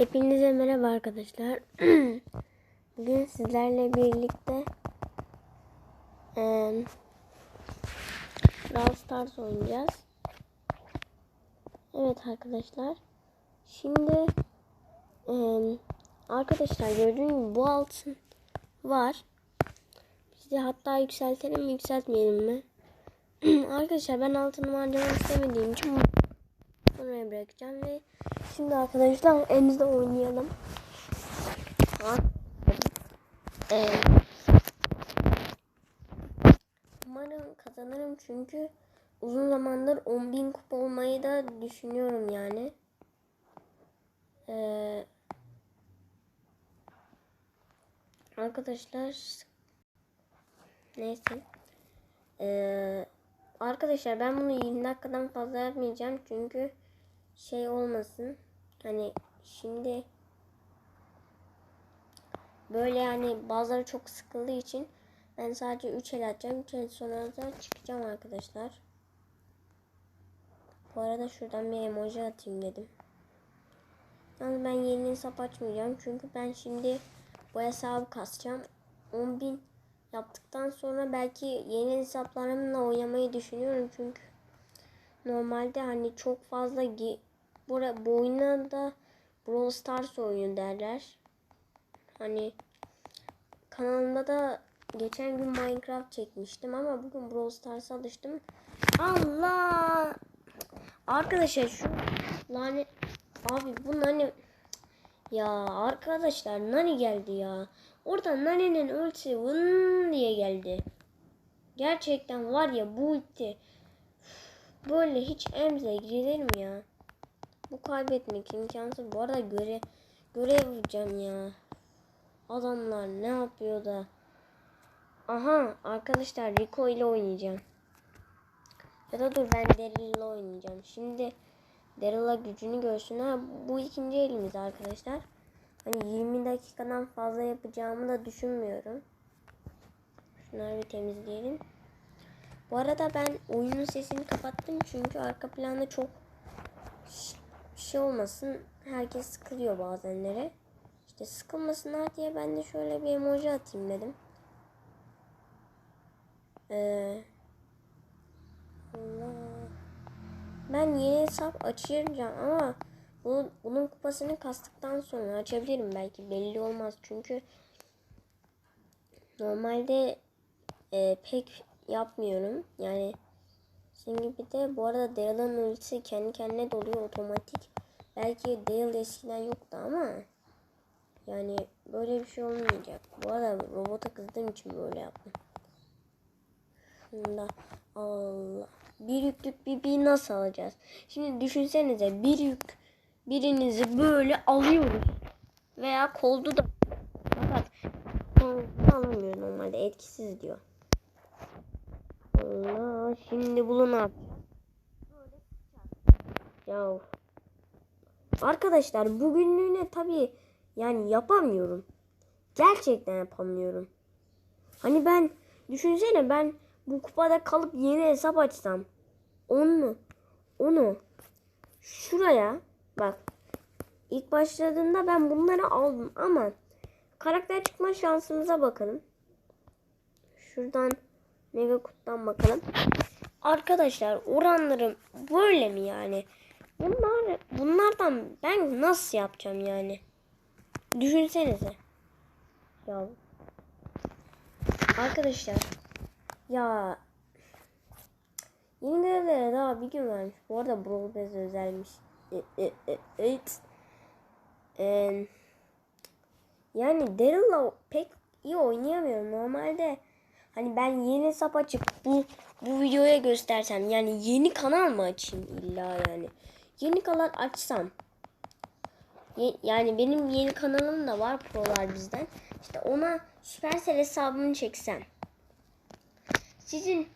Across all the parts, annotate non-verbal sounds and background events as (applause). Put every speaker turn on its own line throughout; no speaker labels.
Hepinize merhaba arkadaşlar. (clears throat) Bugün sizlerle birlikte eee Brawl Stars oynayacağız. Evet arkadaşlar. Şimdi eee, arkadaşlar gördüğünüz gibi bu altın var. Biz de hatta yükseltelim mi yükseltmeyelim mi? (clears throat) arkadaşlar ben altını harcamak istemediğim için Buraya bırakacağım ve şimdi arkadaşlar elimizde oynayalım. Ee, umarım kazanırım çünkü uzun zamandır 10.000 kupa olmayı da düşünüyorum yani. Ee, arkadaşlar neyse. Ee, arkadaşlar ben bunu 20 dakikadan fazla yapmayacağım çünkü şey olmasın. Hani şimdi böyle yani bazıları çok sıkıldığı için ben sadece 3 el atacağım. 3 el sonra da çıkacağım arkadaşlar. Bu arada şuradan bir emoji atayım dedim. Yani ben yeni hesap açmayacağım. Çünkü ben şimdi bu hesabı kasacağım. 10.000 yaptıktan sonra belki yeni hesaplarımla oynamayı düşünüyorum. Çünkü normalde hani çok fazla Bura, bu oyuna da Brawl Stars oyunu derler. Hani kanalımda da geçen gün Minecraft çekmiştim ama bugün Brawl Stars'a alıştım. Allah! Arkadaşlar şu lanet abi bu nani ya arkadaşlar nani geldi ya. Orada naninin ulti vın diye geldi. Gerçekten var ya bu ulti böyle hiç emze girer mi ya? Bu kaybetmek imkansız. Bu arada göre görev yapacağım ya. Adamlar ne yapıyor da? Aha arkadaşlar Rico ile oynayacağım. Ya da dur ben Daryl ile oynayacağım. Şimdi Daryl'a gücünü görsün. Ha, bu ikinci elimiz arkadaşlar. Hani 20 dakikadan fazla yapacağımı da düşünmüyorum. Şunları bir temizleyelim. Bu arada ben oyunun sesini kapattım çünkü arka planda çok şey olmasın. Herkes sıkılıyor bazenlere. İşte sıkılmasınlar diye ben de şöyle bir emoji atayım dedim. Ee. Ben yeni hesap açacağım ama bu, bunun kupasını kastıktan sonra açabilirim belki belli olmaz çünkü normalde e, pek yapmıyorum yani senin gibi de bu arada Daryl'ın ultisi kendi kendine doluyor otomatik. Belki Daryl eskiden yoktu ama yani böyle bir şey olmayacak. Bu arada robota kızdığım için böyle yaptım. Şunda Allah. Bir yüklük bir bir nasıl alacağız? Şimdi düşünsenize bir yük birinizi böyle alıyoruz. Veya koldu da fakat koldu alamıyor normalde etkisiz diyor. Allah şimdi bulun abi. Ya Arkadaşlar bugünlüğüne tabi yani yapamıyorum. Gerçekten yapamıyorum. Hani ben düşünsene ben bu kupada kalıp yeni hesap açsam. Onu onu şuraya bak. İlk başladığında ben bunları aldım ama karakter çıkma şansımıza bakalım. Şuradan Mega Kut'tan bakalım. Arkadaşlar oranlarım böyle mi yani? Bunlar bunlardan ben nasıl yapacağım yani? Düşünsenize. Ya Arkadaşlar ya Yeni görevlere daha bir gün vermiş. Bu arada Brawl Pass özelmiş. Evet. Ee, yani Daryl'la pek iyi oynayamıyorum. Normalde Hani ben yeni hesap açıp bu bu videoya göstersem yani yeni kanal mı açayım illa yani. Yeni kanal açsam. Ye, yani benim yeni kanalım da var prolar bizden. İşte ona Supercell hesabını çeksem. Sizin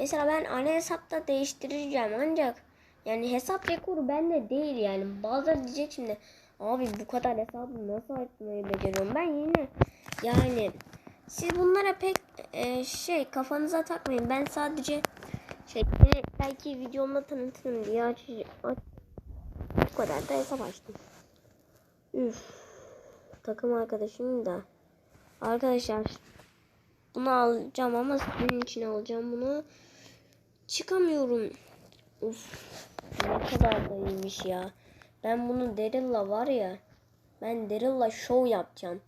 mesela ben ana hesapta değiştireceğim ancak yani hesap rekoru bende değil yani. Bazıları diyecek şimdi abi bu kadar hesabı nasıl açmayı beceriyorum. Ben yine yani siz bunlara pek e, şey kafanıza takmayın. Ben sadece şey belki videomda tanıtırım diye açacağım. Aç. Bu kadar da hesap açtım. Üf. Takım arkadaşım da. Arkadaşlar bunu alacağım ama sizin için alacağım bunu. Çıkamıyorum. Uf. Ne kadar da iyiymiş ya. Ben bunu Daryl'la var ya. Ben Daryl'la show yapacağım.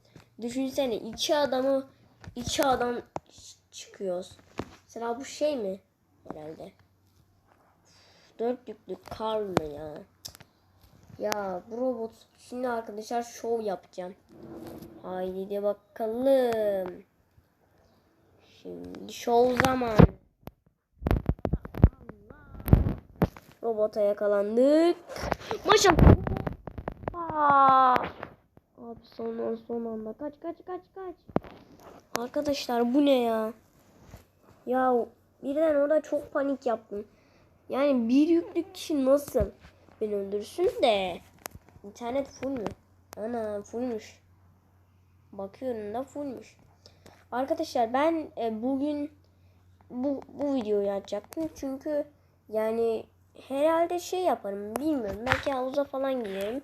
Düşünsene iki adamı iki adam çıkıyoruz. Mesela bu şey mi? Herhalde. Dört yüklü Karl mı ya? Ya bu robot şimdi arkadaşlar show yapacağım. Haydi de bakalım. Şimdi show zaman. Robota yakalandık. Maşallah. Aa! Abi son, son anda kaç kaç kaç kaç. Arkadaşlar bu ne ya? Ya birden orada çok panik yaptım. Yani bir yüklük kişi nasıl beni öldürsün de. İnternet full mü? Ana fullmuş. Bakıyorum da fullmuş. Arkadaşlar ben e, bugün bu, bu videoyu açacaktım. Çünkü yani herhalde şey yaparım bilmiyorum. Belki havuza falan girerim.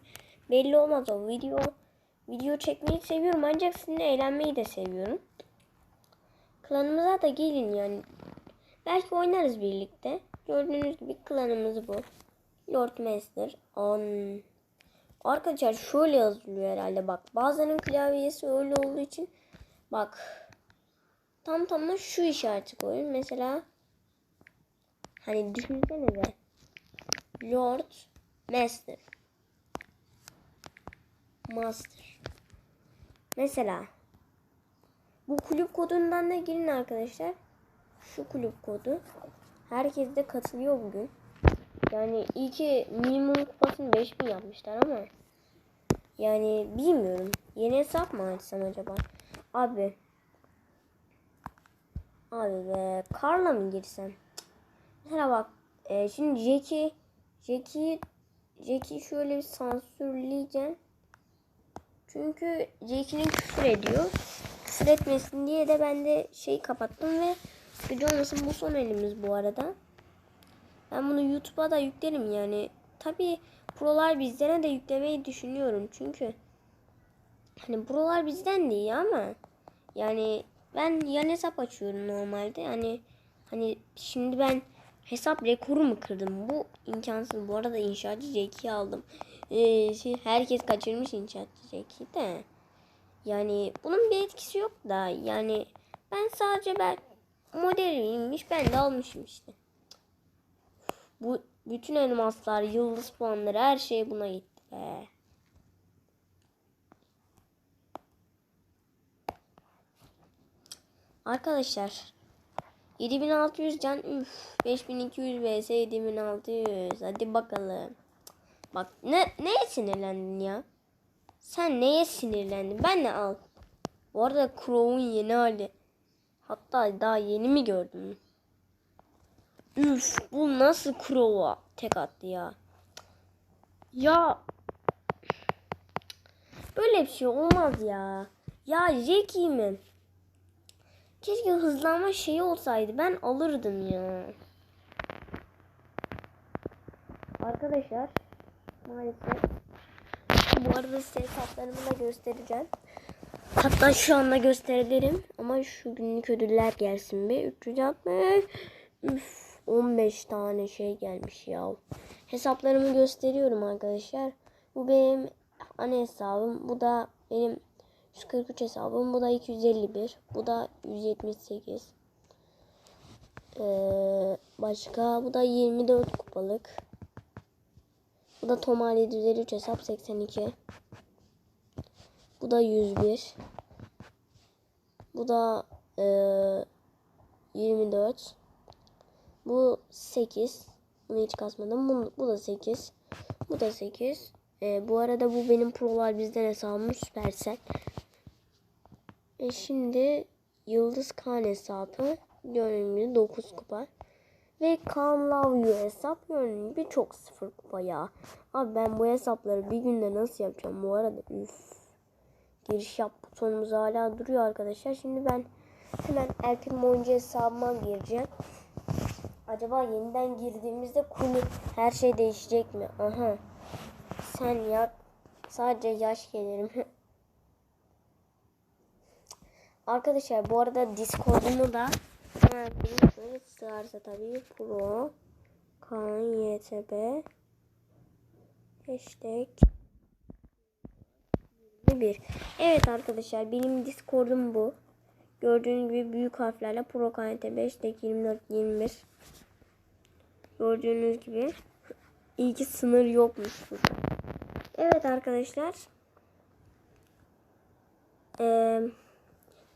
Belli olmaz o video. Video çekmeyi seviyorum ancak sizinle eğlenmeyi de seviyorum. Klanımıza da gelin yani. Belki oynarız birlikte. Gördüğünüz gibi klanımız bu. Lord Master on. Arkadaşlar şöyle yazılıyor herhalde bak. Bazen klavyesi öyle olduğu için bak. Tam tamına şu işareti koyun. Mesela hani düşünsenize. Lord Master. Master. Mesela bu kulüp kodundan da girin arkadaşlar. Şu kulüp kodu. Herkes de katılıyor bugün. Yani iyi ki minimum kupasını 5000 yapmışlar ama yani bilmiyorum. Yeni hesap mı açsam acaba? Abi. Abi be. Karla mı girsem? Mesela bak. E, şimdi Jackie Jackie Jackie şöyle bir sansürleyeceğim. Çünkü Jackie'nin küfür ediyor. Küfür etmesin diye de ben de şey kapattım ve video olmasın bu son elimiz bu arada. Ben bunu YouTube'a da yüklerim yani. Tabi prolar bizden de yüklemeyi düşünüyorum. Çünkü hani prolar bizden değil ama yani ben yan hesap açıyorum normalde. Yani hani şimdi ben hesap rekoru mu kırdım? Bu imkansız. Bu arada inşaatçı Jack'i aldım. Ee, şey, herkes kaçırmış inşaatçı Jack'i de. Yani bunun bir etkisi yok da yani ben sadece ben modelimmiş ben de almışım işte. Bu bütün elmaslar, yıldız puanları her şey buna gitti be. Arkadaşlar 7600 can üf 5200 vs 7600 hadi bakalım. Bak ne neye sinirlendin ya? Sen neye sinirlendin? Ben de al. Bu arada Crow'un yeni hali. Hatta daha yeni mi gördün? Üf bu nasıl Crow'a tek attı ya. Ya böyle bir şey olmaz ya. Ya Jackie mi? Keşke hızlanma şeyi olsaydı. Ben alırdım ya. Arkadaşlar maalesef bu arada size hesaplarımı da göstereceğim. Hatta şu anda gösterebilirim. Ama şu günlük ödüller gelsin bir. 360. Üf, 15 tane şey gelmiş ya. Hesaplarımı gösteriyorum arkadaşlar. Bu benim ana hesabım. Bu da benim 143 hesabım. Bu da 251. Bu da 178. Ee, başka. Bu da 24 kupalık. Bu da Tomal 753 hesap 82. Bu da 101. Bu da e, 24. Bu 8. Bunu hiç kasmadım. Bu, bu da 8. Bu da 8. E, bu arada bu benim prolar bizden hesabım Süpersel. E şimdi Yıldız Kan hesabı gibi 9 kupa. Ve Kan Love You hesap gördüğünüz gibi çok sıfır kupa ya. Abi ben bu hesapları bir günde nasıl yapacağım bu arada üf. Giriş yap butonumuz hala duruyor arkadaşlar. Şimdi ben hemen erkek oyuncu hesabıma gireceğim. Acaba yeniden girdiğimizde kuni her şey değişecek mi? Aha. Sen ya Sadece yaş gelirim. (laughs) Arkadaşlar bu arada Discord'umu da şöyle sığarsa tabii Pro Kaan YTB Hashtag 21 Evet arkadaşlar benim Discord'um bu. Gördüğünüz gibi büyük harflerle Pro Kaan YTB Hashtag 24 21 Gördüğünüz gibi ilgi sınır yokmuş burada. Evet arkadaşlar.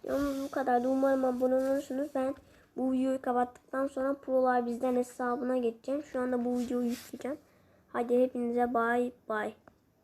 Yalnız bu kadar da umarım abone olursunuz. Ben bu videoyu kapattıktan sonra Prolar bizden hesabına geçeceğim. Şu anda bu videoyu yükleyeceğim. Hadi hepinize bay bay.